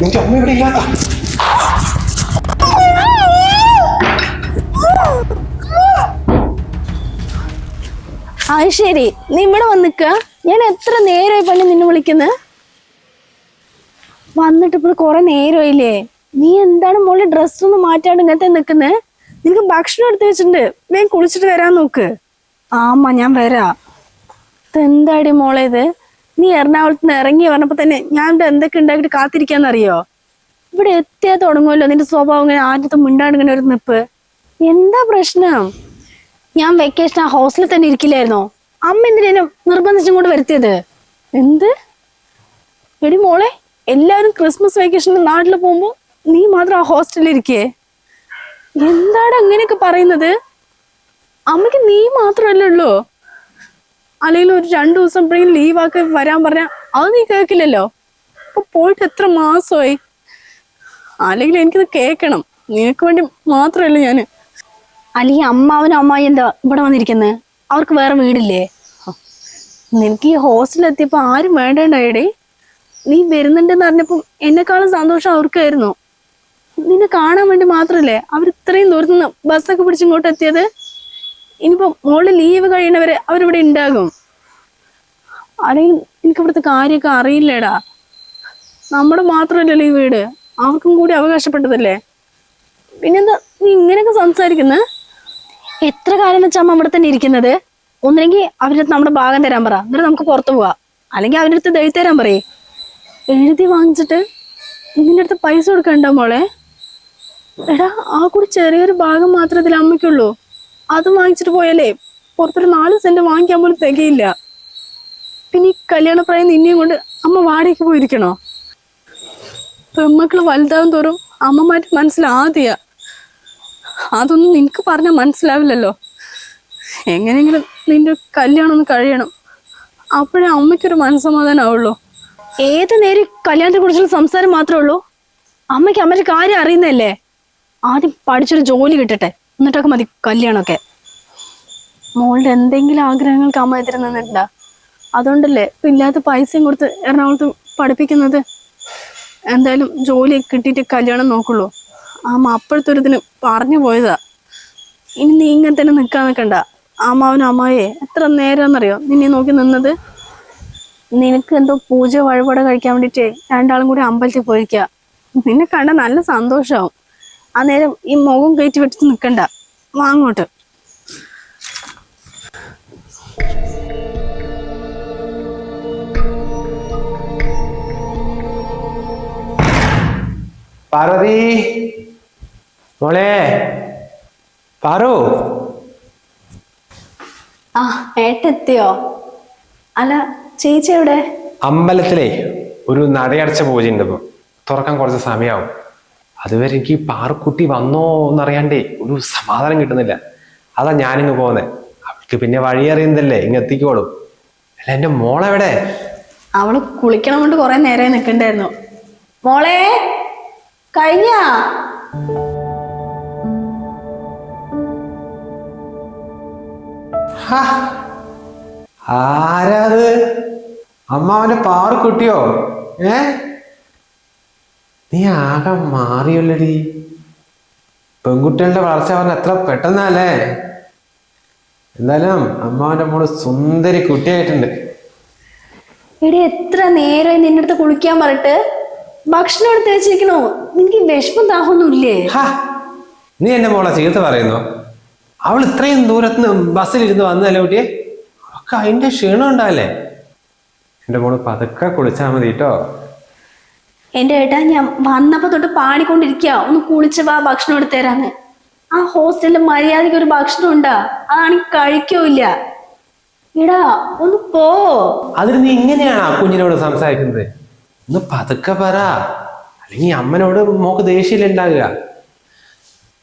നിന്റെ അമ്മ ഇവിടെ ഇല്ലാത്ത ആ ശരി നീ ഇവിടെ വന്നിക്ക. ഞാൻ എത്ര നേരമായി പണി നിന്നെ വിളിക്കുന്നത് വന്നിട്ട് ഇപ്പോൾ കുറെ നേരമായില്ലേ നീ എന്താണ് മോളെ ഡ്രസ്സൊന്നും മാറ്റാണ്ട് ഇങ്ങനത്തെ നിൽക്കുന്നേ നിനക്ക് ഭക്ഷണം എടുത്ത് വെച്ചിട്ടുണ്ട്. വേഗം കുളിച്ചിട്ട് വരാൻ നോക്ക്. ആമ്മ ഞാൻ വരാ. ഇതെന്താടി മോളെ ഇത്? നീ എറണാകുളത്ത് നിന്ന് ഇറങ്ങി പറഞ്ഞപ്പോ തന്നെ ഞാൻ ഇവിടെ എന്തൊക്കെ ഉണ്ടാക്കിട്ട് കാത്തിരിക്കാന്നറിയോ ഇവിടെ എത്തിയാ തുടങ്ങുമല്ലോ നിന്റെ സ്വഭാവം ഇങ്ങനെ ആദ്യത്തെ മിണ്ടാണ്ട് ഇങ്ങനെ ഒരു നിപ്പ്. എന്താ പ്രശ്നം? ഞാൻ വെക്കേഷൻ ആ ഹോസ്റ്റലിൽ തന്നെ ഇരിക്കില്ലായിരുന്നോ? അമ്മ എന്തിനു നിർബന്ധിച്ചും കൊണ്ട് വരുത്തിയത്? എന്ത്? എടി മോളെ എല്ലാവരും ക്രിസ്മസ് വെക്കേഷന് നാട്ടിൽ പോകുമ്പോ നീ മാത്രം ആ ഹോസ്റ്റലിൽ ഇരിക്കേ. എന്താണ് അങ്ങനെയൊക്കെ പറയുന്നത്? അമ്മയ്ക്ക് നീ മാത്രമല്ലേ ഉള്ളൂ. അല്ലെങ്കിൽ ഒരു രണ്ടു ദിവസം എപ്പോഴെങ്കിലും ലീവാക്കി വരാൻ പറഞ്ഞാൽ അത് നീ കേൾക്കില്ലല്ലോ? അപ്പൊ പോയിട്ട് എത്ര മാസമായി? അല്ലെങ്കിൽ എനിക്കിത് കേൾക്കണം. നിനക്ക് വേണ്ടി മാത്രമല്ല ഞാൻ. അല്ലെങ്കിൽ അമ്മാവനും അമ്മായി എന്താ ഇവിടെ വന്നിരിക്കുന്നത് അവർക്ക് വേറെ വീടില്ലേ? നിനക്ക് ഈ ഹോസ്റ്റലിൽ എത്തിയപ്പോ ആരും വേണ്ടേണ്ടായിടെ. നീ വരുന്നുണ്ടെന്ന് അറിഞ്ഞപ്പം എന്നെക്കാളും സന്തോഷം അവർക്കായിരുന്നു. നിന്നെ കാണാൻ വേണ്ടി മാത്രല്ലേ? അവർ ഇത്രയും ദൂരത്തുനിന്ന് ബസ്സൊക്കെ പിടിച്ചിങ്ങോട്ട് എത്തിയത്? ഇനിയിപ്പോ മോൾ ലീവ് കഴിയണവരെ അവരിവിടെ ഉണ്ടാകും അല്ലെങ്കിൽ എനിക്ക് ഇവിടുത്തെ കാര്യമൊക്കെ അറിയില്ലേടാ. നമ്മുടെ മാത്രമല്ലല്ലോ ഈ വീട്? അവർക്കും കൂടി അവകാശപ്പെട്ടതല്ലേ? പിന്നെന്താ നീ ഇങ്ങനെയൊക്കെ സംസാരിക്കുന്നത് എത്ര കാലം വെച്ചാ അമ്മ ഇവിടെ തന്നെ ഇരിക്കുന്നത്? ഒന്നില്ലെങ്കിൽ അവരുടെ അടുത്ത് നമ്മുടെ ഭാഗം തരാൻ പറ. എന്നിട്ട് നമുക്ക് പുറത്തു പോവാ അല്ലെങ്കിൽ അവരുടെ അടുത്ത് എഴുതി തരാൻ പറയേ. എഴുതി വാങ്ങിച്ചിട്ട് ഇതിന്റെ അടുത്ത് പൈസ കൊടുക്കണ്ട മോളെ? എടാ ആ കൂടി ചെറിയൊരു ഭാഗം മാത്രമേ ഇതിൽ അമ്മയ്ക്കുള്ളൂ. അത് വാങ്ങിച്ചിട്ട് പോയാലേ പുറത്തൊരു നാല് സെന്റ് വാങ്ങിക്കാൻ പോലും തികയില്ല. പിന്നെ ഈ കല്യാണപ്രായം നിന്നെയും കൊണ്ട് അമ്മ വാടകയ്ക്ക് പോയിരിക്കണോ? പെമ്മക്കൾ വലുതാവും തോറും അമ്മമാരുടെ മനസ്സിലാദ്യ അതൊന്നും നിനക്ക് പറഞ്ഞാൽ മനസ്സിലാവില്ലല്ലോ. എങ്ങനെയെങ്കിലും നിന്റെ കല്യാണം ഒന്ന് കഴിയണം. അപ്പോഴേ അമ്മയ്ക്കൊരു മനസ്സമാധാനം ആവുള്ളൂ ഏത് നേരം കല്യാണത്തെ കുറിച്ചുള്ള സംസാരം മാത്രമേ ഉള്ളൂ? അമ്മയ്ക്ക് അമ്മയുടെ കാര്യം അറിയുന്നല്ലേ ആദ്യം പഠിച്ചൊരു ജോലി കിട്ടട്ടെ. എന്നിട്ടൊക്കെ മതി കല്യാണമൊക്കെ. മോളുടെ എന്തെങ്കിലും ആഗ്രഹങ്ങൾക്ക് അമ്മ എതിരെ അതുകൊണ്ടല്ലേ ഇപ്പം ഇല്ലാത്ത പൈസയും കൊടുത്ത് എറണാകുളത്ത് പഠിപ്പിക്കുന്നത്? എന്തായാലും ജോലി കിട്ടിയിട്ട് കല്യാണം നോക്കുള്ളൂ. അമ്മ അപ്പോഴത്തെ പറഞ്ഞു പോയതാ. ഇനി നീ ഇങ്ങനെ തന്നെ നിൽക്കാൻ നിൽക്കണ്ട. അമ്മാവനും അമ്മായെ എത്ര നേരമെന്നറിയോ നിന്നെ നോക്കി നിന്നത്? നിനക്ക് എന്തോ പൂജ വഴിപാട് കഴിക്കാൻ വേണ്ടിയിട്ട് രണ്ടാളും കൂടി അമ്പലത്തിൽ പോയിരിക്കുക നിന്നെ കണ്ട നല്ല സന്തോഷമാവും ആ നേരം ഈ മുഖം കയറ്റി വെച്ചിട്ട് നിൽക്കണ്ട വാങ്ങോട്ട് പാർവതി മോളെ. പാറു. ആ ഏട്ടെത്തിയോ? അല്ല ചേച്ചി എവിടെ? അമ്പലത്തിലെ ഒരു നടയടച്ച പൂജയുണ്ട് ഇപ്പൊ. തുറക്കാൻ കുറച്ച് സമയമാവും. അതുവരെ എനിക്ക് പാറക്കുട്ടി വന്നോ എന്നറിയാണ്ടേ ഒരു സമാധാനം കിട്ടുന്നില്ല. അതാ ഞാനിങ്ങ് പോകുന്നത് അവൾക്ക് പിന്നെ വഴി അറിയുന്നതല്ലേ ഇങ്ങ് എത്തിക്കോളും. അല്ല എന്റെ മോളെവിടെ? അവൾ കുളിക്കണം കൊണ്ട് കുറെ നേരെ നിൽക്കണ്ടായിരുന്നു മോളെ കഴിഞ്ഞ? ഹാ, ആരാത്? അമ്മാവന്റെ പാറക്കുട്ടിയോ? ഏ? നീ ആകെ മാറിയല്ലടി. പെൺകുട്ടികളുടെ വളർച്ച പറഞ്ഞ എത്ര പെട്ടെന്നല്ലേ? എന്തായാലും അമ്മാവന്റെ മോൾ സുന്ദരി കുട്ടിയായിട്ടുണ്ട്. എടി എത്ര നേരം നിന്റെ അടുത്ത് കുളിക്കാൻ പറഞ്ഞിട്ട്? ഭക്ഷണം എടുത്ത് വെച്ചിരിക്കണോ നിനക്ക് വിഷമം ദാഹമൊന്നും ഇല്ലേ? നീ എന്റെ മോളെ ചീത്ത പറയുന്നു? അവൾ ഇത്രയും ദൂരത്തുനിന്ന് ബസ്സിലിരുന്ന് വന്നല്ലേ കുട്ടിയെ? ഒക്കെ അതിന്റെ ക്ഷീണം ഉണ്ടാവില്ലേ? എന്റെ മോൾ പതുക്കെ കുളിച്ചാൽ മതി കേട്ടോ എന്റെ ഏട്ടാ ഞാൻ വന്നപ്പോ തൊട്ട് പാടിക്കൊണ്ടിരിക്കുക ഒന്ന് കുളിച്ച് വാ ഭക്ഷണം എടുത്തേരാന്ന് ആ ഹോസ്റ്റലിൽ മര്യാദയ്ക്ക് ഒരു ഭക്ഷണം ഉണ്ടാ. അതാണെങ്കിൽ കഴിക്കൂല്ല എടാ ഒന്ന് പോ. അതിന് നീ ഇങ്ങനെയാണ് ആ കുഞ്ഞിനോട് സംസാരിക്കുന്നത്? ഒന്ന് പതുക്കെ പറ. അല്ലെങ്കിൽ അമ്മനോട് മോക്ക് ദേഷ്യമില്ല ഉണ്ടാകുക.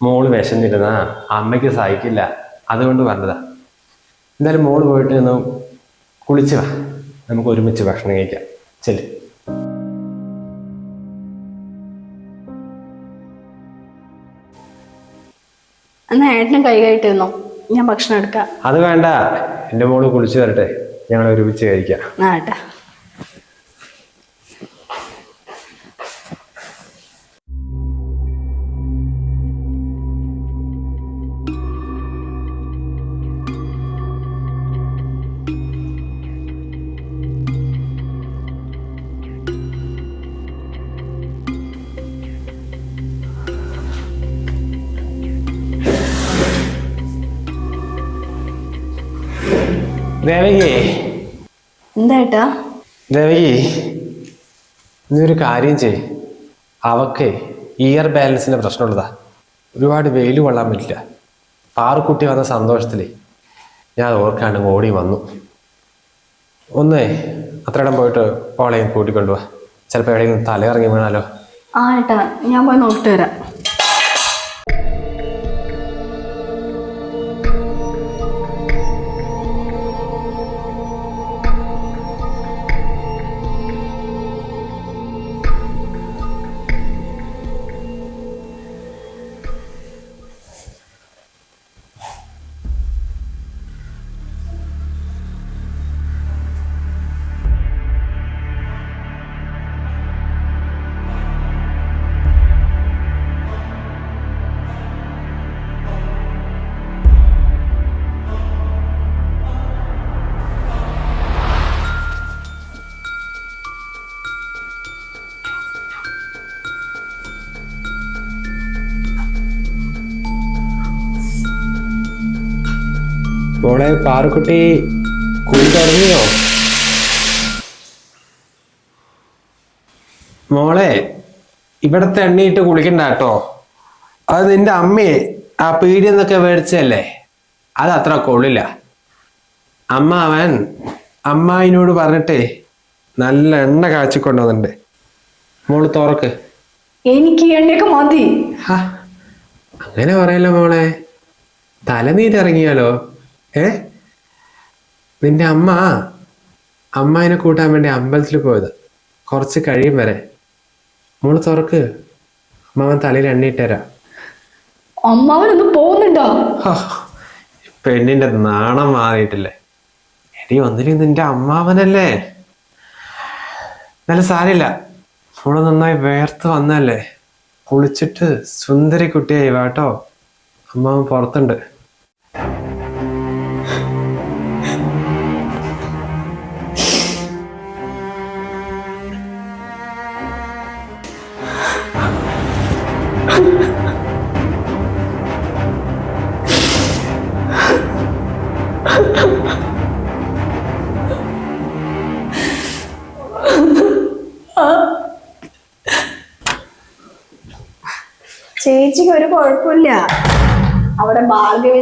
മോൾ വിശന്നിരുന്നാ അമ്മയ്ക്ക് സഹിക്കില്ല. അതുകൊണ്ട് പറഞ്ഞതാ. എന്തായാലും മോൾ പോയിട്ട് ഒന്ന് കുളിച്ച് വാ. നമുക്ക് ഒരുമിച്ച് ഭക്ഷണം കഴിക്കാം. ചെല്ല്. എന്നാ ഏട്ടനും കൈ കയറ്റിരുന്നോ ഞാൻ ഭക്ഷണം എടുക്കാം. അത് വേണ്ട. എന്റെ മോൾ കുളിച്ചു വരട്ടെ. ഞങ്ങൾ ഒരുമിച്ച് കഴിക്കാം. ആ ഏട്ടാ ദേവകി. ദേവകി നീ ഒരു കാര്യം ചെയ് അവക്ക് ഇയർ ബാലൻസിന്റെ പ്രശ്നമുള്ളതാ. ഒരുപാട് വെയിൽ കൊള്ളാൻ പറ്റില്ല. പാറുക്കുട്ടി വന്ന സന്തോഷത്തിൽ ഞാൻ ഓർക്കാണ് ഓർക്കാണ്ട് ഓടി വന്നു. ഒന്നേ അത്രയിടം പോയിട്ട് ഓളെയും കൂട്ടിക്കൊണ്ടുപോവാ ചിലപ്പോൾ എവിടെയെങ്കിലും തലയിറങ്ങി വീണാലോ. ആ ഏട്ടാ ഞാൻ പോയി നോക്കിട്ട് വരാം. പാറുക്കുട്ടി കുളി തുടങ്ങിയോ? മോളെ ഇവിടത്തെ എണ്ണയിട്ട് കുളിക്കണ്ട കേട്ടോ. അത് നിന്റെ അമ്മയെ ആ പീടിയിൽ നിന്നൊക്കെ മേടിച്ചല്ലേ അത് അത്ര കൊള്ളില്ല. അമ്മ അവൻ അമ്മായിനോട് പറഞ്ഞിട്ടേ നല്ല എണ്ണ കാച്ചിക്കൊണ്ടുവന്നിട്ടുണ്ട്. മോൾ തുറക്ക്. എനിക്ക് എണ്ണയൊക്കെ മതി. ഹാ, അങ്ങനെ പറയല്ലോ മോളെ. തലനീരിറങ്ങിയാലോ? ഏ? നിന്റെ അമ്മ അമ്മായിനെ കൂട്ടാൻ വേണ്ടി അമ്പലത്തിൽ പോയത്. കുറച്ച് കഴിയും വരെ. മോൾ തുറക്ക്. അമ്മാവൻ തലയിൽ എണ്ണയിട്ടരാ അമ്മാവനൊന്ന് പോകുന്നുണ്ടോ? പെണ്ണിന്റെ നാണം മാറിയിട്ടില്ലേ. എടി ഒന്നിനും നിന്റെ അമ്മാവനല്ലേ നല്ല സാരില്ല മോൾ നന്നായി വേർത്ത് വന്നല്ലേ കുളിച്ചിട്ട് സുന്ദരി കുട്ടിയായി വാട്ടോ അമ്മാവൻ പുറത്തുണ്ട്.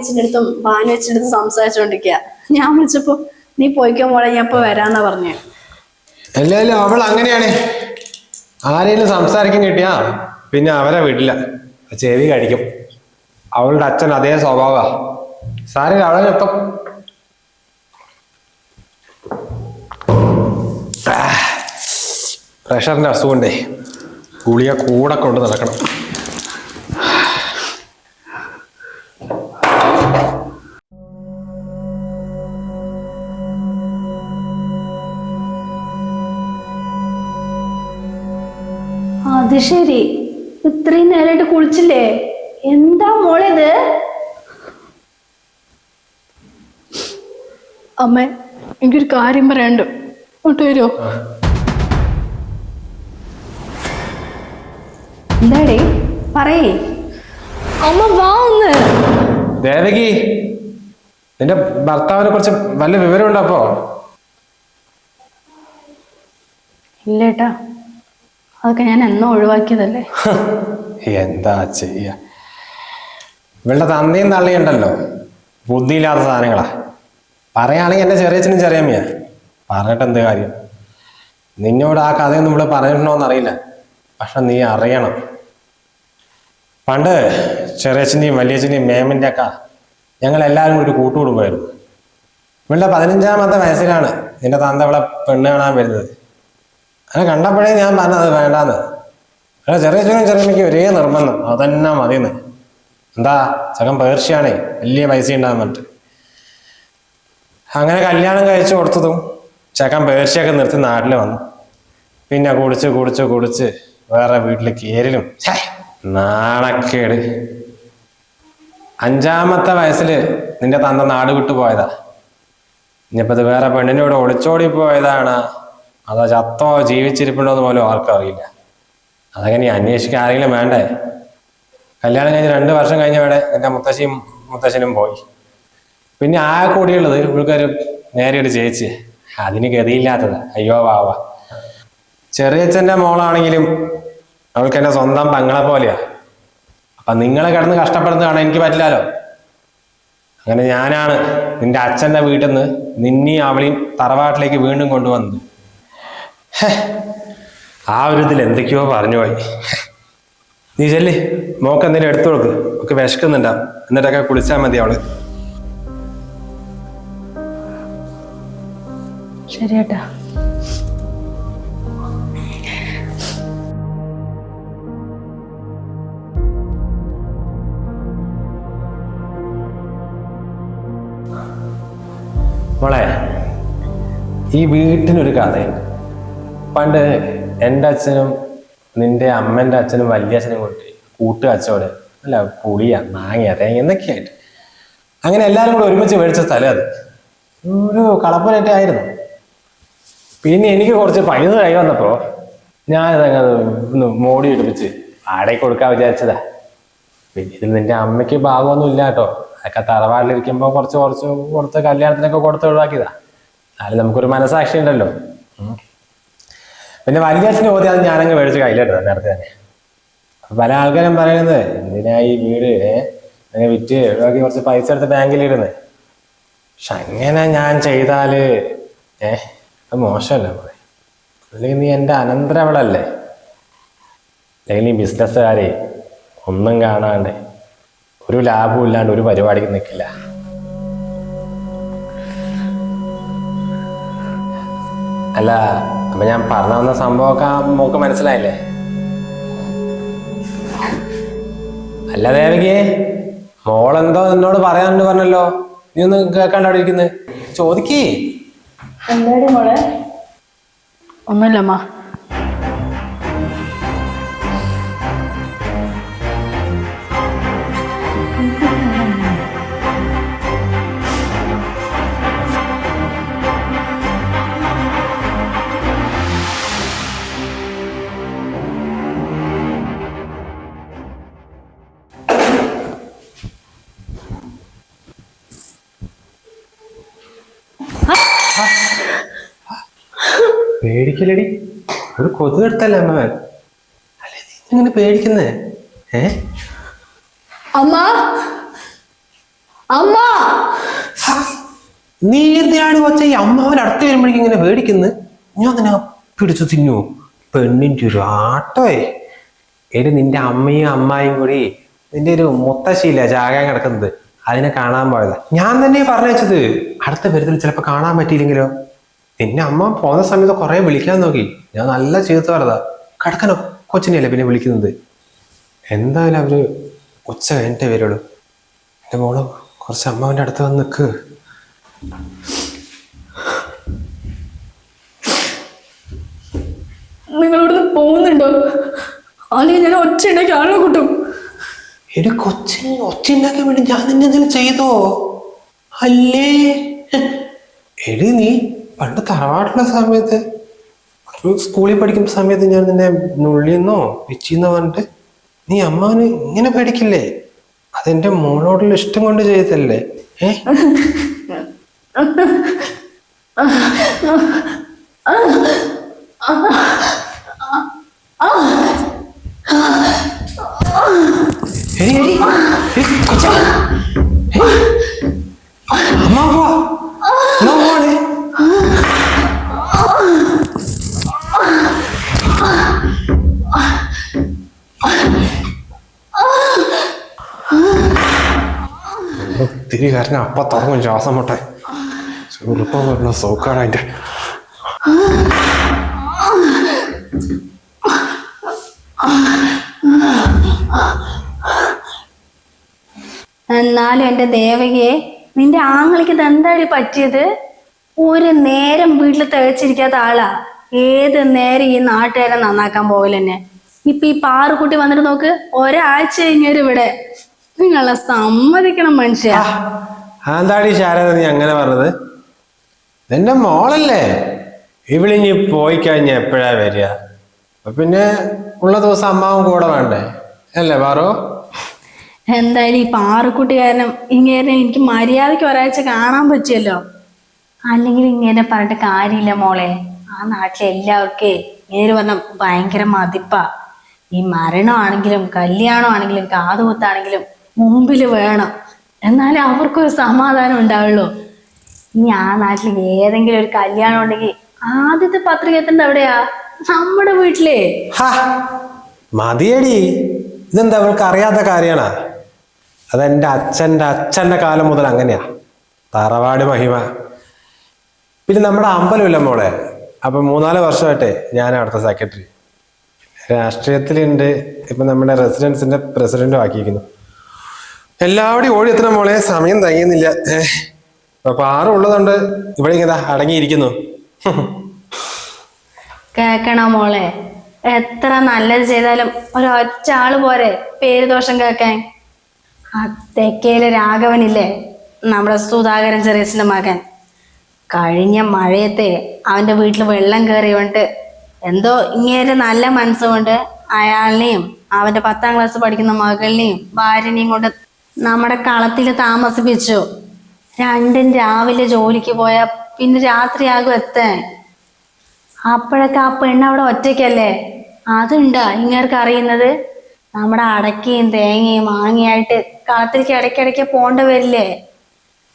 വെച്ചിന്റെ അടുത്തും ഭാനു വെച്ചിന്റെ അടുത്തും സംസാരിച്ചോണ്ടിരിക്കുക ഞാൻ വിളിച്ചപ്പോ നീ പോയിക്കോ മോളെ ഞാൻ ഇപ്പൊ വരാന്നാ പറഞ്ഞു. അല്ലല്ലോ അവൾ അങ്ങനെയാണ്. ആരെങ്കിലും സംസാരിക്കാൻ കിട്ടിയാ പിന്നെ അവരെ വിടില്ല. ചെവി കടിക്കും. അവളുടെ അച്ഛൻ അതേ സ്വഭാവ സാരില്ല അവളിപ്പം പ്രഷറിന്റെ അസുഖമുണ്ടേ ഗുളിക കൂടെ കൊണ്ട് നടക്കണം. അത് ശരി. ഇത്രയും നേരമായിട്ട് കുളിച്ചില്ലേ? എന്താ മോളേത്? അമ്മ എനിക്കൊരു കാര്യം പറയാണ്ട് ഇങ്ങോട്ട് വരുമോ എന്താടേ? പറയേ. അമ്മ വാ ഒന്ന്. ദേവകി നിന്റെ ഭർത്താവിനെ കുറിച്ച് വല്ല വിവരമുണ്ടോ അപ്പോ? ഇല്ലേട്ടാ. അതൊക്കെ ഞാൻ എന്നോ ഒഴിവാക്കിയതല്ലേ? എന്താ ചെയ്യ? ഇവളുടെ തന്തയും തള്ളിയുണ്ടല്ലോ ബുദ്ധിയില്ലാത്ത സാധനങ്ങളാ. പറയുകയാണെങ്കിൽ എന്റെ ചെറിയച്ഛനും ചെറിയമ്മയാ. പറഞ്ഞിട്ട് എന്ത് കാര്യം? നിന്നോട് ആ കഥയൊന്നും ഇവിടെ പറഞ്ഞിട്ടുണ്ടോന്ന് അറിയില്ല. പക്ഷെ നീ അറിയണം. പണ്ട് ചെറിയച്ഛന്റെയും വലിയച്ഛന്റെയും മേമന്റെ ഒക്കെ ഞങ്ങൾ എല്ലാവരും കൂടി കൂട്ടുകൂടുമായിരുന്നു ഇവളുടെ പതിനഞ്ചാമത്തെ വയസ്സിലാണ് നിന്റെ തന്ത ഇവളെ പെണ്ണ് കാണാൻ വരുന്നത്. അങ്ങനെ കണ്ടപ്പോഴേ ഞാൻ പറഞ്ഞത് വേണ്ടാന്ന്. അങ്ങനെ ചെറിയ ചെറിയ ചെറിയമ്മയ്ക്ക് ഒരേ നിർബന്ധം. അതന്നെ മതിയെന്ന് എന്താ ചകൻ പേർഷ്യയാണേ വലിയ പൈസ ഉണ്ടാകാൻ അങ്ങനെ കല്യാണം കഴിച്ചു കൊടുത്തതും ചക്കൻ പേർഷ്യയൊക്കെ നിർത്തി നാട്ടിൽ വന്നു. പിന്നെ കുടിച്ച് കുടിച്ച് കുടിച്ച് വേറെ വീട്ടിൽ കയറിലും നാണക്കേട്. അഞ്ചാമത്തെ വയസ്സിൽ നിന്റെ തന്ത നാട് വിട്ടു പോയതാ. ഇനിയിപ്പത് വേറെ പെണ്ണിന്റെ കൂടെ ഒളിച്ചോടി പോയതാണ്. അതോ ചത്തോ ജീവിച്ചിരിപ്പുണ്ടോ എന്ന് പോലും ആർക്കും അറിയില്ല അതൊക്കെ നീ അന്വേഷിക്കാൻ ആരെങ്കിലും വേണ്ടേ? കല്യാണം കഴിഞ്ഞ് രണ്ട് വർഷം കഴിഞ്ഞ വേടെ എന്റെ മുത്തശ്ശിയും മുത്തശ്ശനും പോയി. പിന്നെ ആ കൂടിയുള്ളത് ഇവൾക്കൊരു നേരെ ഒരു ചേച്ചി. അതിന് ഗതിയില്ലാത്തത്. അയ്യോ വാവ ചെറിയച്ഛന്റെ മോളാണെങ്കിലും അവൾക്ക് എന്റെ സ്വന്തം പങ്ങളെ പോലെയാ. അപ്പൊ നിങ്ങളെ കിടന്ന് കഷ്ടപ്പെടുന്നത് കാണാൻ എനിക്ക് പറ്റില്ലല്ലോ അങ്ങനെ ഞാനാണ് നിന്റെ അച്ഛന്റെ വീട്ടിൽ നിന്ന് നിന്നെയും അവളെയും തറവാട്ടിലേക്ക് വീണ്ടും കൊണ്ടുവന്നത്. ആ ഒരു ഇതിൽ എന്തൊക്കെയോ പറഞ്ഞു പോയി. നീ ചെല്ലി മോക്ക് എന്തെങ്കിലും എടുത്തു കൊടുക്ക്. ഒക്കെ വിശക്കുന്നുണ്ടാവും എന്നിട്ടൊക്കെ കുളിച്ചാൽ മതി അവൾ. ശരി ഏട്ടാ. മോളെ ഈ വീട്ടിനൊരു കഥയുണ്ട്. പണ്ട് എന്റെ അച്ഛനും നിന്റെ അമ്മന്റെ അച്ഛനും വലിയ അച്ഛനും കൂട്ടി കൂട്ട് കച്ചവടം അല്ല പുളിയ മാങ്ങ തേങ്ങ എന്നൊക്കെയായിട്ട്. അങ്ങനെ എല്ലാവരും കൂടെ ഒരുമിച്ച് മേടിച്ച സ്ഥലം അത്. ഒരു കളപ്പനായിട്ട് ആയിരുന്നു. പിന്നെ എനിക്ക് കുറച്ച് പൈസ കൈ വന്നപ്പോ ഞാൻ ഒന്ന് മോടി എടുപ്പിച്ച് വാടകയ്ക്ക് കൊടുക്കാൻ വിചാരിച്ചതാ. പിന്നെ ഇത് നിന്റെ അമ്മയ്ക്ക് ഭാഗമൊന്നും ഇല്ല കേട്ടോ. അതൊക്കെ തറവാട്ടിലിരിക്കുമ്പോ കുറച്ച് കുറച്ച് കൊടുത്ത് കല്യാണത്തിനൊക്കെ കൊടുത്ത് ഒഴിവാക്കിയതാ. എന്നാലും നമുക്കൊരു മനസാക്ഷി ഉണ്ടല്ലോ. പിന്നെ വലിയ അച്ഛന് ഓതി അത് ഞാനങ്ങ് മേടിച്ച് കയ്യിലെടുത്ത നേരത്തെ തന്നെ. പല ആൾക്കാരും പറയുന്നത് എന്തിനാ ഈ വീട്? അങ്ങനെ വിറ്റ് ഒഴിവാക്കി കുറച്ച് പൈസ എടുത്ത് ബാങ്കിൽ ഇടുന്നത് പക്ഷെ അങ്ങനെ ഞാൻ ചെയ്താൽ ഏഹ് അത് മോശമല്ലേ മോളെ. അല്ലെങ്കിൽ നീ എന്റെ അനന്തരവളല്ലേ? അല്ലെങ്കിൽ ഈ ബിസിനസ്സുകാരെ ഒന്നും കാണാണ്ട് ഒരു ലാഭവും ഇല്ലാണ്ട് ഒരു പരിപാടിക്ക് നിൽക്കില്ല അല്ല അപ്പൊ ഞാൻ പറഞ്ഞു വന്ന സംഭവമൊക്കെ ആ മോക്ക് മനസ്സിലായില്ലേ? അല്ല ദേവകിയെ മോളെന്തോ എന്നോട് പറയാനുണ്ട് പറഞ്ഞല്ലോ. നീ ഒന്ന് കേൾക്കാണ്ട് അവിടെ ഇരിക്കുന്നത് ചോദിക്കേ. എന്താടി മോളെ? ഒന്നുമില്ലമ്മ. പേടിക്കലടി ഒരു കൊതു എടുത്തല്ലേ അമ്മ? അല്ലേ ഇങ്ങനെ പേടിക്കുന്നേ? ഏ? അമ്മ? അമ്മ? നീ എന്തിനാണ് കൊച്ച ഈ അമ്മാവൻ അടുത്ത് വരുമ്പോഴേക്കും ഇങ്ങനെ പേടിക്കുന്നത് ഞാൻ അങ്ങനെ പിടിച്ചു തിന്നു പെണ്ണിന്റെ ഒരു ആട്ടോയെ. എടി നിന്റെ അമ്മയും അമ്മായും കൂടി നിന്റെ ഒരു മുത്തശ്ശിയില്ല ചാകാൻ കിടക്കുന്നത്? അതിനെ കാണാൻ പോയതാ. ഞാൻ തന്നെ പറഞ്ഞു വെച്ചത് അടുത്ത പരിധിയിൽ ചിലപ്പോൾ കാണാൻ പറ്റിയില്ലെങ്കിലോ? നിന്നെ അമ്മ പോകുന്ന സമയത്ത് കുറെ വിളിക്കാൻ നോക്കി. ഞാൻ നല്ല ചീത്ത പറഞ്ഞതാ. കിടക്കനോ കൊച്ചിനെയല്ലേ പിന്നെ വിളിക്കുന്നത്? എന്തായാലും അവർ ഉച്ച കഴിഞ്ഞിട്ടേ വരുള്ളൂ. എന്റെ മോൾ കുറച്ച് അമ്മാവന്റെ അടുത്ത് വന്ന് നിൽക്ക് നിങ്ങളിവിടുന്ന് പോകുന്നുണ്ടോ? അല്ലെങ്കിൽ ഞാൻ ഒച്ച ഉണ്ടാക്കി ആളെ കൂട്ടും. എടി ഒച്ച ഉണ്ടാക്കാൻ വേണ്ടി ഞാൻ നിന്നെ എന്തെങ്കിലും ചെയ്തോ? അല്ലേ? എടി നീ പണ്ട് തറവാട്ടുള്ള സമയത്ത് സ്കൂളിൽ പഠിക്കുന്ന സമയത്ത് ഞാൻ നിന്നെ നുള്ളിന്നോ പിച്ചിന്നോ പറഞ്ഞിട്ട് നീ അമ്മാവന് ഇങ്ങനെ പഠിക്കില്ലേ അതെന്റെ മോളോടുള്ള ഇഷ്ടം കൊണ്ട് ചെയ്തല്ലേ ഏ. അമ്മ പോവാ. എന്നാ പോവാണേ? ഒത്തിരി കാരണം അപ്പ തുടങ്ങും ശ്വാസം മുട്ടെ. ചെറുപ്പം വരുന്ന സോക്കാണ് അതിന്റെ എന്നാലും എന്റെ ദേവകിയെ നിന്റെ ആങ്ങളിക്ക് ഇത് പറ്റിയത്? ഒരു നേരം വീട്ടിൽ തികച്ചിരിക്കാത്ത ആളാ. ഏത് നേരം ഈ നാട്ടുകാരെ നന്നാക്കാൻ പോകലെന്നെ ഇപ്പൊ ഈ പാറുകുട്ടി വന്നിട്ട് നോക്ക് ഒരാഴ്ച കഴിഞ്ഞൊരു ഇവിടെ. നിങ്ങളെ സമ്മതിക്കണം മനുഷ്യ. ആന്താടി ശാരദ നീ അങ്ങനെ പറഞ്ഞത്? എന്റെ മോളല്ലേ? ഇവിളിഞ്ഞ് പോയി കഴിഞ്ഞ എപ്പോഴാ വരിക? പിന്നെ ഉള്ള ദിവസം അമ്മാവും കൂടെ വേണ്ടേ? അല്ലേ പാറോ? എന്തായാലും ഈ പാറുക്കുട്ടി കാരണം ഇങ്ങനെ എനിക്ക് മര്യാദയ്ക്ക് ഒരാഴ്ച കാണാൻ പറ്റിയല്ലോ. അല്ലെങ്കിൽ ഇങ്ങനെ പറഞ്ഞിട്ട് കാര്യമില്ല മോളെ. ആ നാട്ടിലെ എല്ലാവർക്കേ ഇങ്ങനെ പറഞ്ഞ ഭയങ്കര മതിപ്പാ. ഈ മരണമാണെങ്കിലും കല്യാണമാണെങ്കിലും കാതുകുത്താണെങ്കിലും മുമ്പിൽ വേണം. എന്നാലേ അവർക്കൊരു സമാധാനം ഉണ്ടാവുള്ളൂ. ഇനി ആ നാട്ടിൽ ഏതെങ്കിലും ഒരു കല്യാണം ഉണ്ടെങ്കിൽ ആദ്യത്തെ പത്രിക എത്തേണ്ട എവിടെയാ നമ്മുടെ വീട്ടിലേ. മതിയടി. ഇതെന്താ അവൾക്ക് അറിയാത്ത കാര്യമാണ് അതെന്റെ അച്ഛന്റെ അച്ഛന്റെ കാലം മുതൽ അങ്ങനെയാ. തറവാട് മഹിമ. പിന്നെ നമ്മുടെ അമ്പലമില്ല മോളെ? അപ്പൊ മൂന്നാൽ വർഷമായിട്ടേ ഞാൻ അവിടുത്തെ സെക്രട്ടറി രാഷ്ട്രീയത്തിലുണ്ട്. ഇപ്പൊ നമ്മുടെ റെസിഡൻസിന്റെ പ്രസിഡന്റും ആക്കിയിരിക്കുന്നു. എല്ലാവരുടെയും ഓടി എത്തണ മോളെ. സമയം തയ്യുന്നില്ല അപ്പൊ പാറ ഉള്ളതുകൊണ്ട് ഇവിടെ ഇങ്ങനെ അടങ്ങിയിരിക്കുന്നു. കേക്കണോ മോളെ? എത്ര നല്ലത് ചെയ്താലും ഒരൊറ്റ ആൾ പോരെ. പേര് ദോഷം കേക്കാൻ ആ തെക്കേലെ രാഘവനില്ലേ? നമ്മുടെ സുധാകരൻ ചെറിയച്ഛന്റെ മകൻ കഴിഞ്ഞ മഴയത്തെ അവന്റെ വീട്ടിൽ വെള്ളം കയറിയോണ്ട് എന്തോ ഇങ്ങേരെ നല്ല മനസ്സുകൊണ്ട് അയാളിനെയും അവന്റെ പത്താം ക്ലാസ് പഠിക്കുന്ന മകളിനെയും ഭാര്യനെയും കൊണ്ട് നമ്മുടെ കളത്തിൽ താമസിപ്പിച്ചു. രണ്ടും രാവിലെ ജോലിക്ക് പോയാൽ പിന്നെ രാത്രിയാകും എത്താൻ. അപ്പോഴൊക്കെ ആ പെണ്ണ് അവിടെ ഒറ്റയ്ക്കല്ലേ? അതുണ്ടാ ഇങ്ങേർക്ക് അറിയുന്നത്? നമ്മുടെ അടക്കയും തേങ്ങയും മാങ്ങയായിട്ട് കളത്തിലേക്ക് ഇടയ്ക്കിടയ്ക്ക് പോകേണ്ടി വരില്ലേ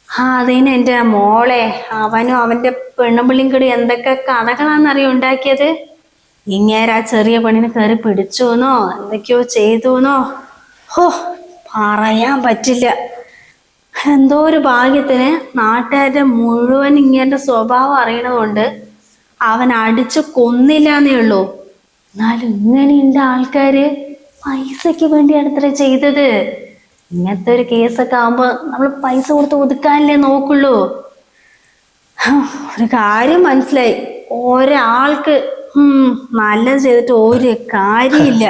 ആ അതിന് എന്റെ മോളെ. അവനും അവന്റെ പെണ്ണുമ്പിള്ളിയും കൂടി എന്തൊക്കെ കഥകളാണെന്നറിയോ ഉണ്ടാക്കിയത്? ഇങ്ങേര ആ ചെറിയ പെണ്ണിനെ കയറി പിടിച്ചുവെന്നോ എന്തൊക്കെയോ ചെയ്തുവെന്നോ ഹോ പറയാൻ പറ്റില്ല. എന്തോ ഒരു ഭാഗ്യത്തിന് നാട്ടുകാരുടെ മുഴുവൻ ഇങ്ങേരുടെ സ്വഭാവം അറിയണതുകൊണ്ട് അവൻ അടിച്ചു കൊന്നില്ലാന്നേ ഉള്ളൂ. എന്നാലും ഇങ്ങനെയുണ്ട് ആൾക്കാര്. പൈസക്ക് വേണ്ടിയാണ് ഇത്ര ചെയ്തത്. ഇങ്ങനത്തെ ഒരു കേസൊക്കെ ആവുമ്പോ നമ്മൾ പൈസ കൊടുത്ത് ഒതുക്കാനല്ലേ നോക്കുള്ളൂ. ഒരു കാര്യം മനസ്സിലായി. ഒരാൾക്ക് നല്ലത് ചെയ്തിട്ട് ഒരു കാര്യമില്ല.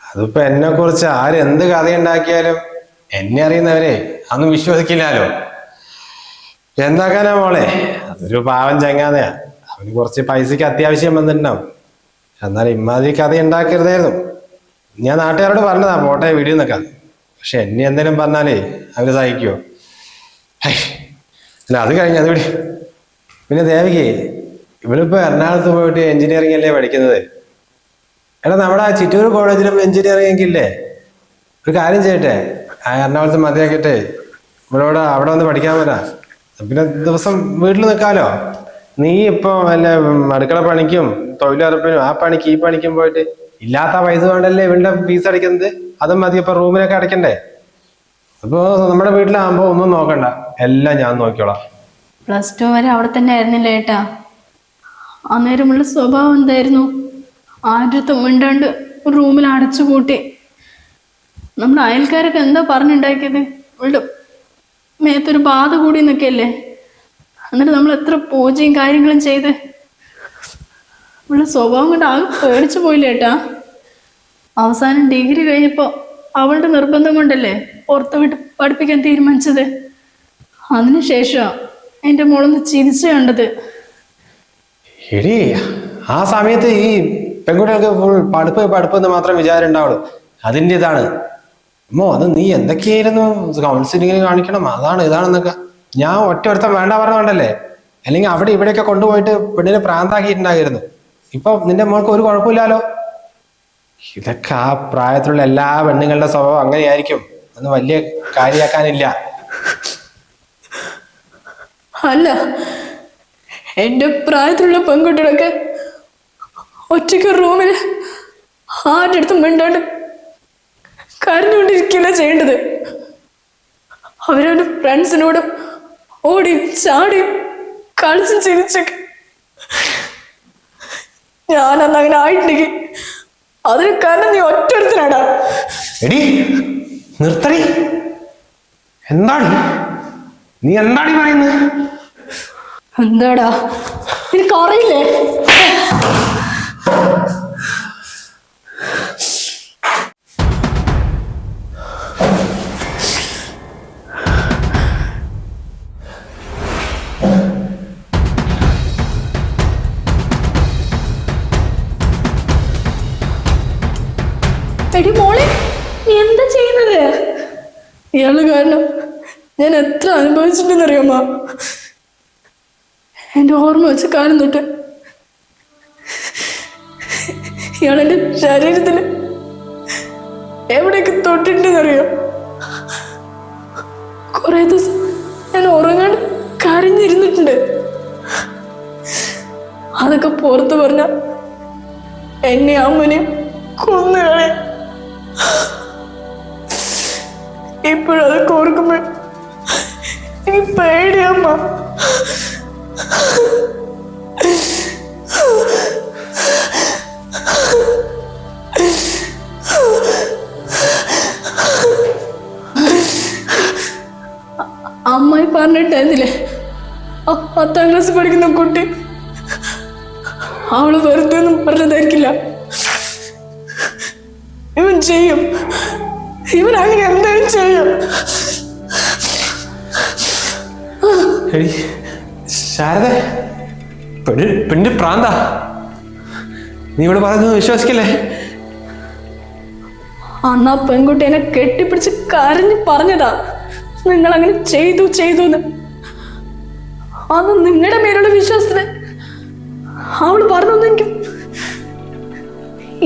അതിപ്പോ എന്നെ കുറിച്ച് ആര് എന്ത് കഥയുണ്ടാക്കിയാലും എന്നെ അറിയുന്നവരെ അന്ന് വിശ്വസിക്കില്ലല്ലോ. എന്താക്കാനാ മോളെ? അതൊരു പാവം ചങ്ങാതെയാ. അവന് കുറച്ച് പൈസക്ക് അത്യാവശ്യം വന്നിട്ടുണ്ടാവും. എന്നാൽ ഇമ്മാതിരി കഥ ഉണ്ടാക്കരുതായിരുന്നു. ഞാൻ നാട്ടുകാരോട് പറഞ്ഞതാ പോട്ടെ വീഡിയോ നിൽക്കാം പക്ഷെ എന്നെ എന്തെങ്കിലും പറഞ്ഞാലേ അവർ സഹിക്കുവോ? ഹൈ, അല്ല അത് കഴിഞ്ഞ അത് വിടി. പിന്നെ ദേവികേ ഇവളിപ്പോ എറണാകുളത്ത് പോയിട്ട് എഞ്ചിനീയറിംഗ് അല്ലേ പഠിക്കുന്നത്? എടാ നമ്മുടെ ചിറ്റൂർ കോളേജിലും എഞ്ചിനീയറിംഗ് ഇല്ലേ? ഒരു കാര്യം ചെയ്യട്ടെ ആ എറണാകുളത്ത് മതിയാക്കിട്ടെ ഇവളോട് അവിടെ വന്ന് പഠിക്കാൻ വരാ. പിന്നെ ദിവസം വീട്ടിൽ നിൽക്കാലോ. നീ ഇപ്പൊ വല്ല അടുക്കള പണിക്കും തൊഴിലുറപ്പിനും ആ പണിക്ക് ഈ പണിക്കും പോയിട്ട് ഇല്ലാത്ത പൈസ കൊണ്ടല്ലേ ഇവന്റെ ഫീസ് അടയ്ക്കുന്നത്? അതും മതി ഇപ്പൊ റൂമിനൊക്കെ അടയ്ക്കണ്ടേ? അപ്പൊ നമ്മുടെ വീട്ടിലാകുമ്പോ ഒന്നും നോക്കണ്ട. എല്ലാം ഞാൻ നോക്കിയോളാം പ്ലസ് ടു വരെ അവിടെ തന്നെ ആയിരുന്നില്ല ഏട്ടാ. അന്നേരമുള്ള സ്വഭാവം എന്തായിരുന്നു? ആദ്യത്തെ മിണ്ടാണ്ട് റൂമിൽ അടച്ചു കൂട്ടി നമ്മുടെ അയൽക്കാരൊക്കെ എന്താ പറഞ്ഞുണ്ടാക്കിയത്? വീണ്ടും മേത്തൊരു ബാധ കൂടി നിൽക്കല്ലേ? എന്നിട്ട് നമ്മൾ എത്ര പൂജയും കാര്യങ്ങളും ചെയ്ത് അവളുടെ സ്വഭാവം കൊണ്ട് ആകെ പേടിച്ചു പോയില്ല ഏട്ടാ? അവസാനം ഡിഗ്രി കഴിഞ്ഞപ്പോൾ അവളുടെ നിർബന്ധം കൊണ്ടല്ലേ പുറത്ത് വിട്ട് പഠിപ്പിക്കാൻ തീരുമാനിച്ചത്? അതിനുശേഷം എന്റെ മോളൊന്ന് ചിരിച്ചു കണ്ടത്. എടി ആ സമയത്ത് ഈ പെൺകുട്ടികൾക്ക് ഫുൾ പഠിപ്പ് പഠിപ്പ് എന്ന് മാത്രം വിചാരം ഉണ്ടാവുള്ളൂ അതിന്റെ ഇതാണ്. അമ്മോ അത് നീ എന്തൊക്കെയായിരുന്നു കൗൺസിലിങ്ങിന് കാണിക്കണം? അതാണ് ഇതാണെന്നൊക്കെ. ഞാൻ ഒറ്റ ഒരുത്തം വേണ്ട പറഞ്ഞോണ്ടല്ലേ? അല്ലെങ്കിൽ അവിടെ ഇവിടെയൊക്കെ കൊണ്ടുപോയിട്ട് പെണ്ണിനെ പ്രാന്താക്കിയിട്ടുണ്ടായിരുന്നു. ഇപ്പൊ നിന്റെ മോൾക്ക് ഒരു കുഴപ്പമില്ലല്ലോ. ഇതൊക്കെ ആ പ്രായത്തിലുള്ള എല്ലാ പെണ്ണുങ്ങളുടെ സ്വഭാവം അങ്ങനെയായിരിക്കും. അന്ന് വലിയ കാര്യമാക്കാനില്ല. അല്ല എന്റെ പ്രായത്തിലുള്ള പെൺകുട്ടികളൊക്കെ ഒറ്റയ്ക്ക് റൂമിൽ ആരുടെ അടുത്തും മിണ്ടാണ്ട് കരഞ്ഞുകൊണ്ടിരിക്കില്ല ചെയ്യേണ്ടത്? അവരവരുടെ ഫ്രണ്ട്സിനോടും ഓടി ചാടി കളിച്ചും ചിരിച്ചൊക്കെ ഞാനന്ന് അങ്ങനെ ആയിട്ടുണ്ടെങ്കിൽ അതിന് കാരണം നീ ഒറ്റ എടി നിർത്തടി. എന്താണ്? നീ എന്താണ് പറയുന്നത് എന്താടാ? നിനക്ക് അറിയില്ലേ ഇയാൾ കാരണം ഞാൻ എത്ര അനുഭവിച്ചിട്ടുണ്ടെന്നറിയാമോ? എന്റെ ഓർമ്മ വെച്ച കാലം തൊട്ട് ഇയാളെന്റെ ശരീരത്തിൽ എവിടെയൊക്കെ തൊട്ടിട്ടുണ്ടെന്നറിയോ? കുറേ ദിവസം ഞാൻ ഉറങ്ങാൻ കരഞ്ഞിരുന്നിട്ടുണ്ട്. അതൊക്കെ പുറത്ത് പറഞ്ഞ എന്നെ അമ്മനെ കൊന്നുകളെ ഇപ്പോഴതൊക്കെ ഓർക്കുമ്പോൾ എനിക്ക് പേടിയമ്മ. അമ്മായി പറഞ്ഞിട്ടായിരുന്നില്ലേ? പത്താം ക്ലാസ് പഠിക്കുന്ന കുട്ടി. അവൾ വെറുതെ ഒന്നും പറഞ്ഞതായിരിക്കില്ല. ഇവൻ ചെയ്യും. ഇവൻ അങ്ങനെ എന്തായാലും ചെയ്യും. ശാരദ പെണ്ണ് പെണ്ണിന്റെ പ്രാന്ത. നീ ഇവിടെ പറയുന്നത് വിശ്വസിക്കല്ലേ? അന്ന് പെൺകുട്ടി എന്നെ കെട്ടിപ്പിടിച്ച് കരഞ്ഞു പറഞ്ഞതാ. നിങ്ങൾ അങ്ങനെ ചെയ്തു ചെയ്തു എന്ന് അത് നിങ്ങളുടെ മേലുള്ള വിശ്വാസത്തിന് അവൾ പറഞ്ഞു എനിക്ക്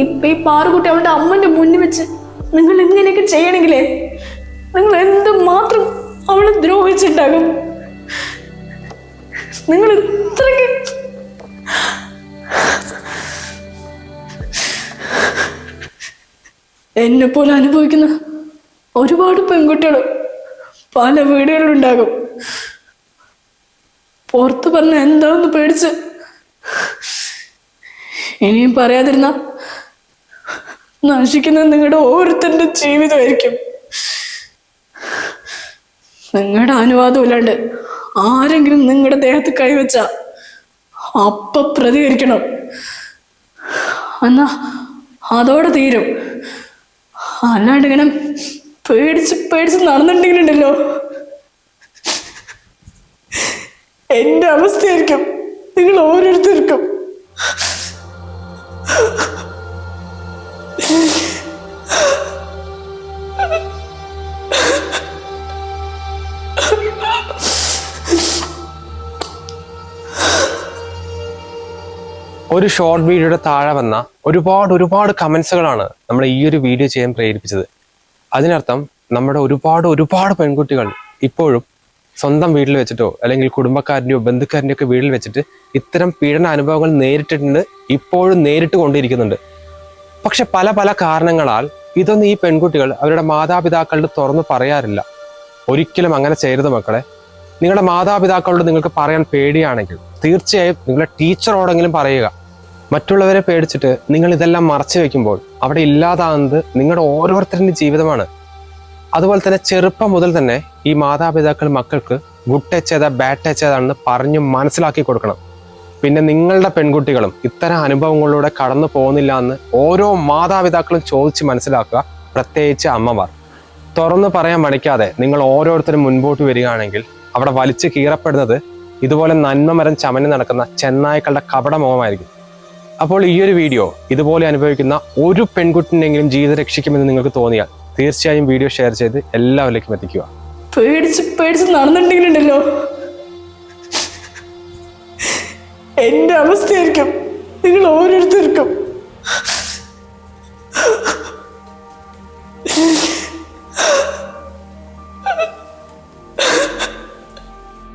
ഇപ്പൊ ഈ പാറുകുട്ടി അവളുടെ അമ്മന്റെ മുന്നിൽ വെച്ച് നിങ്ങൾ ഇങ്ങനെയൊക്കെ ചെയ്യണമെങ്കിലേ നിങ്ങൾ എന്ത് മാത്രം അവളെ ദ്രോഹിച്ചിട്ടുണ്ടാകും? നിങ്ങൾ ഇത്രയ്ക്ക് എന്നെ പോലെ അനുഭവിക്കുന്ന ഒരുപാട് പെൺകുട്ടികൾ പല വീടുകളിലുണ്ടാകും. പുറത്ത് പറഞ്ഞ എന്താന്ന് പേടിച്ച് ഇനിയും പറയാതിരുന്ന നശിക്കുന്നത് നിങ്ങളുടെ ഓരോരുത്തരുടെ ജീവിതമായിരിക്കും നിങ്ങളുടെ അനുവാദം ഇല്ലാണ്ട് ആരെങ്കിലും നിങ്ങളുടെ ദേഹത്ത് കൈവച്ച അപ്പ പ്രതികരിക്കണം. എന്നാ അതോടെ തീരും. അല്ലാണ്ട് ഇങ്ങനെ പേടിച്ച് പേടിച്ച് നടന്നിട്ടുണ്ടെങ്കിലുണ്ടല്ലോ എന്റെ അവസ്ഥയായിരിക്കും. നിങ്ങൾ ഓരോരുത്തർക്കും. ഒരു ഷോർട്ട് വീഡിയോയുടെ താഴെ വന്ന ഒരുപാട് ഒരുപാട് കമൻസുകളാണ് നമ്മൾ ഈ ഒരു വീഡിയോ ചെയ്യാൻ പ്രേരിപ്പിച്ചത്. അതിനർത്ഥം നമ്മുടെ ഒരുപാട് ഒരുപാട് പെൺകുട്ടികൾ ഇപ്പോഴും സ്വന്തം വീട്ടിൽ വെച്ചിട്ടോ അല്ലെങ്കിൽ കുടുംബക്കാരന്റെയോ ബന്ധുക്കാരന്റെയോ ഒക്കെ വീട്ടിൽ വെച്ചിട്ട് ഇത്തരം പീഡന അനുഭവങ്ങൾ നേരിട്ടിട്ടുണ്ട് ഇപ്പോഴും നേരിട്ട് കൊണ്ടിരിക്കുന്നുണ്ട്. പക്ഷെ പല പല കാരണങ്ങളാൽ ഇതൊന്നും ഈ പെൺകുട്ടികൾ അവരുടെ മാതാപിതാക്കളുടെ തുറന്നു പറയാറില്ല. ഒരിക്കലും അങ്ങനെ ചെയ്യരുത് മക്കളെ. നിങ്ങളുടെ മാതാപിതാക്കളോട് നിങ്ങൾക്ക് പറയാൻ പേടിയാണെങ്കിൽ തീർച്ചയായും നിങ്ങളുടെ ടീച്ചറോടെങ്കിലും പറയുക. മറ്റുള്ളവരെ പേടിച്ചിട്ട് നിങ്ങൾ ഇതെല്ലാം മറച്ചു വെക്കുമ്പോൾ അവിടെ ഇല്ലാതാകുന്നത് നിങ്ങളുടെ ഓരോരുത്തരുടെ ജീവിതമാണ്. അതുപോലെ തന്നെ ചെറുപ്പം മുതൽ തന്നെ ഈ മാതാപിതാക്കൾ മക്കൾക്ക് good touch but bad touch ചെയ്താണെന്ന് പറഞ്ഞു മനസ്സിലാക്കി കൊടുക്കണം. പിന്നെ നിങ്ങളുടെ പെൺകുട്ടികളും ഇത്തരം അനുഭവങ്ങളിലൂടെ കടന്നു പോകുന്നില്ല എന്ന് ഓരോ മാതാപിതാക്കളും ചോദിച്ച് മനസ്സിലാക്കുക പ്രത്യേകിച്ച് അമ്മമാർ. തുറന്നു പറയാൻ മടിക്കാതെ നിങ്ങൾ ഓരോരുത്തരും മുൻപോട്ട് വരികയാണെങ്കിൽ അവിടെ വലിച്ചു കീറപ്പെടുന്നത് ഇതുപോലെ നന്മമരം ചമഞ്ഞ് നടക്കുന്ന ചെന്നായ്ക്കളുടെ കപടമുഖമായിരിക്കും. അപ്പോൾ ഈ ഒരു വീഡിയോ ഇതുപോലെ അനുഭവിക്കുന്ന ഒരു പെൺകുട്ടിനെങ്കിലും ജീവിതം രക്ഷിക്കുമെന്ന് നിങ്ങൾക്ക് തോന്നിയാൽ തീർച്ചയായും വീഡിയോ ഷെയർ ചെയ്ത് എല്ലാവരിലേക്കും എത്തിക്കുക. പേടിച്ച് പേടിച്ച് നടന്നിട്ടുണ്ടെങ്കിലുണ്ടല്ലോ. എന്റെ അവസ്ഥയായിരിക്കും. നിങ്ങൾ ഓരോരുത്തർക്കും.